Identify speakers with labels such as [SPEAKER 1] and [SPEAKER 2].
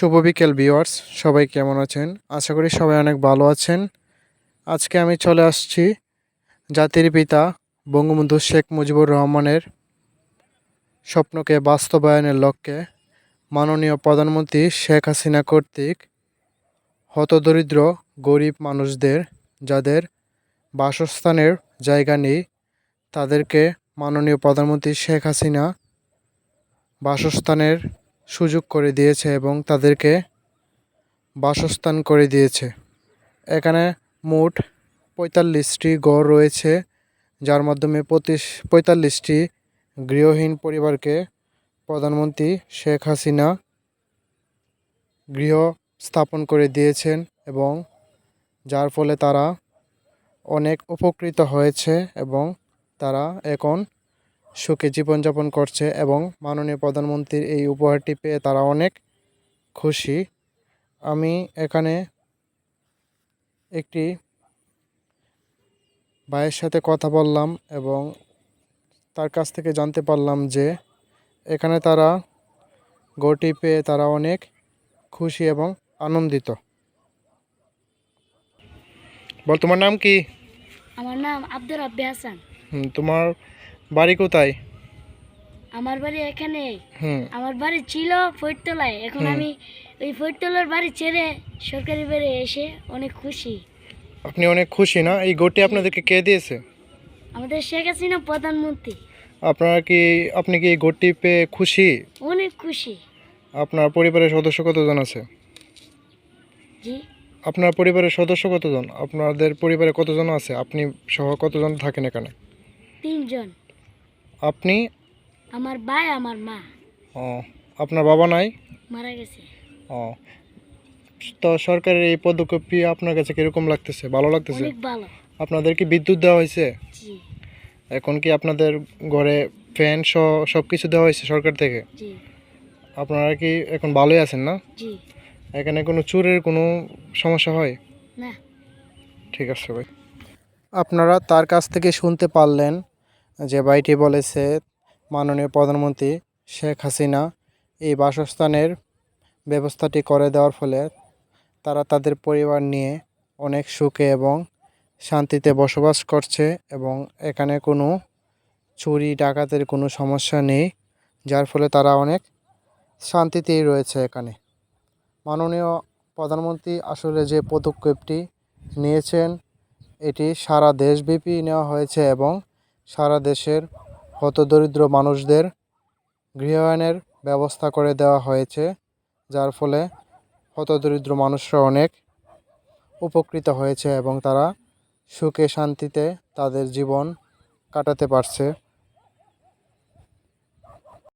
[SPEAKER 1] শুভ বিকেল ভিউয়ার্স সবাই কেমন আছেন? আশা করি সবাই অনেক ভালো আছেন। আজকে আমি চলে আসছি জাতির পিতা বঙ্গবন্ধু শেখ মুজিবুর রহমানের স্বপ্নকে বাস্তবায়নের লক্ষ্যে মাননীয় প্রধানমন্ত্রী শেখ হাসিনা কর্তৃক হতদরিদ্র গরিব মানুষদের, যাদের বাসস্থানের জায়গা নেই, তাদেরকে মাননীয় প্রধানমন্ত্রী শেখ হাসিনা বাসস্থানের সুযোগ করে দিয়েছে এবং তাদেরকে বাসস্থান করে দিয়েছে। এখানে মোট পঁয়তাল্লিশটি গড় রয়েছে, যার মাধ্যমে পঁচিশ, পঁয়তাল্লিশটি গৃহহীন পরিবারকে প্রধানমন্ত্রী শেখ হাসিনা গৃহ স্থাপন করে দিয়েছেন এবং যার ফলে তারা অনেক উপকৃত হয়েছে এবং তারা এখন সুখে জীবনযাপন করছে এবং মাননীয় প্রধানমন্ত্রীর এই উপহারটি পেয়ে তারা অনেক খুশি। আমি এখানে একটি ভাইয়ের সাথে কথা বললাম এবং তার কাছ থেকে জানতে পারলাম যে এখানে তারা গড়টি পেয়ে তারা অনেক খুশি এবং আনন্দিত। বল তোমার নাম কি?
[SPEAKER 2] আমার নাম আব্দুর রাব্বি হাসান।
[SPEAKER 1] তোমার বাড়ি কোথায়?
[SPEAKER 2] আমার বাড়ি এখানে।
[SPEAKER 1] হুম।
[SPEAKER 2] আমার বাড়ি ছিল ফৈরতলায়। এখন আমি ওই ফৈরতলার বাড়ি ছেড়ে সরকারি বাড়ি এসে অনেক খুশি।
[SPEAKER 1] আপনি অনেক খুশি না? এই গড়টি আপনাদেরকে কে দিয়েছে?
[SPEAKER 2] আমাদের শেখ হাসিনা প্রধানমন্ত্রী।
[SPEAKER 1] আপনারা কি আপনি কি এই গড়টি পেয়ে খুশি?
[SPEAKER 2] অনেক খুশি।
[SPEAKER 1] আপনার পরিবারের সদস্য কতজন আছে?
[SPEAKER 2] জি।
[SPEAKER 1] আপনার পরিবারের সদস্য কতজন? আপনাদের পরিবারে কতজন আছে? আপনি সহ কতজন থাকেন এখানে?
[SPEAKER 2] তিনজন।
[SPEAKER 1] আপনি?
[SPEAKER 2] আমার ভাই আমার মা।
[SPEAKER 1] ও আপনার বাবা নাই?
[SPEAKER 2] মারা গেছে।
[SPEAKER 1] ও তো সরকারের এই পদক্ষেপটি আপনার কাছে কীরকম লাগতেছে? ভালো লাগতেছে?
[SPEAKER 2] অনেক ভালো।
[SPEAKER 1] আপনাদের কি বিদ্যুৎ দেওয়া হয়েছে?
[SPEAKER 2] জি।
[SPEAKER 1] এখন কি আপনাদের ঘরে ফ্যান সহ সব কিছু দেওয়া হয়েছে সরকার থেকে?
[SPEAKER 2] জি।
[SPEAKER 1] আপনারা কি এখন ভালোই আছেন না?
[SPEAKER 2] জি।
[SPEAKER 1] এখানে কোনো চুরের কোনো সমস্যা হয়?
[SPEAKER 2] না।
[SPEAKER 1] ঠিক আছে ভাই। আপনারা তার কাছ থেকে শুনতে পারলেন যে ভাইটি বলেছে মাননীয় প্রধানমন্ত্রী শেখ হাসিনা, এই বাসস্থানের ব্যবস্থাটি করে দেওয়ার ফলে তারা তাদের পরিবার নিয়ে অনেক সুখে এবং শান্তিতে বসবাস করছে এবং এখানে কোনো চুরি, ডাকাতের কোনো সমস্যা নেই, যার ফলে তারা অনেক শান্তিতেই রয়েছে এখানে। মাননীয় প্রধানমন্ত্রী আসলে যে পদক্ষেপটি নিয়েছেন, এটি সারা দেশব্যাপী নেওয়া হয়েছে এবং সারা দেশের হতদরিদ্র মানুষদের গৃহায়নের ব্যবস্থা করে দেওয়া হয়েছে, যার ফলে হতদরিদ্র মানুষরা অনেক উপকৃত হয়েছে এবং তারা সুখে শান্তিতে তাদের জীবন কাটাতে পারছে।